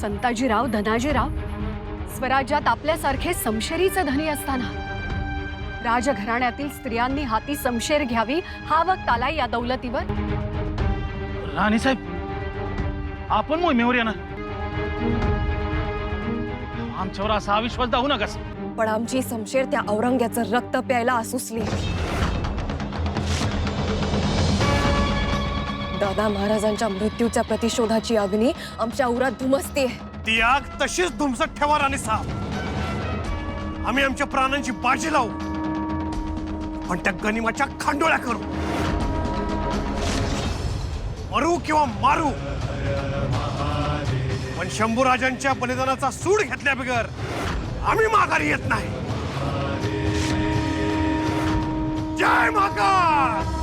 संताजीराव धनाजीराव स्वराज्यात आपल्यासारखे समशेरीचे धनी असताना राजघराण्यातील स्त्रियांनी हाती समशेर घ्यावी हा वक्त आलाय या दौलतीवर? राणीसाहेब आपण मोहिमेवर येणार. आमच्यावर असा अविश्वास दाखवू नकास पण आमची समशेर त्या औरंग्याचं रक्त प्यायला असूसली दादा महाराजांच्या मृत्यूच्या प्रतिशोधाची अग्नी आमच्या उरात धुमसते. ती आग तशीच धुमसत ठेवा राणी साहेब. आम्ही आमच्या प्राणांची बाजी लावू. पण त्या गनिमाच्या खांडोळ्या करू. मरू किंवा मारू. पण शंभूराजांच्या बलिदानाचा सूड घेतल्या बिगर आम्ही माघारी येत नाही. जय माकार